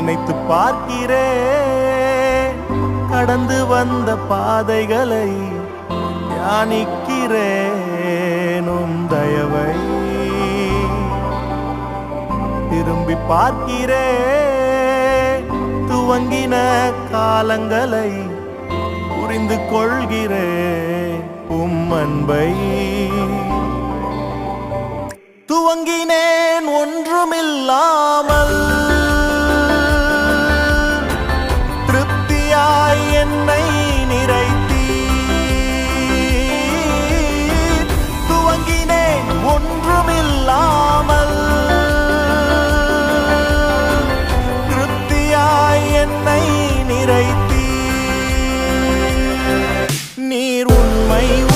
நினைத்து பார்க்கிறேன் கடந்து வந்த பாதைகளை தியானிக்கிறேனும் தயவை. திரும்பி பார்க்கிறேன் துவங்கின காலங்களை புரிந்து கொள்கிறேன் உம் அன்பை. துவங்கினேன் ஒன்றுமில்லாமல் என்னை நிறைத்தீர் துவங்கினேன் ஒன்றுமில்லாமல். திருப்தியாய் என்னை நிறைத்தீர். நீர் உண்மை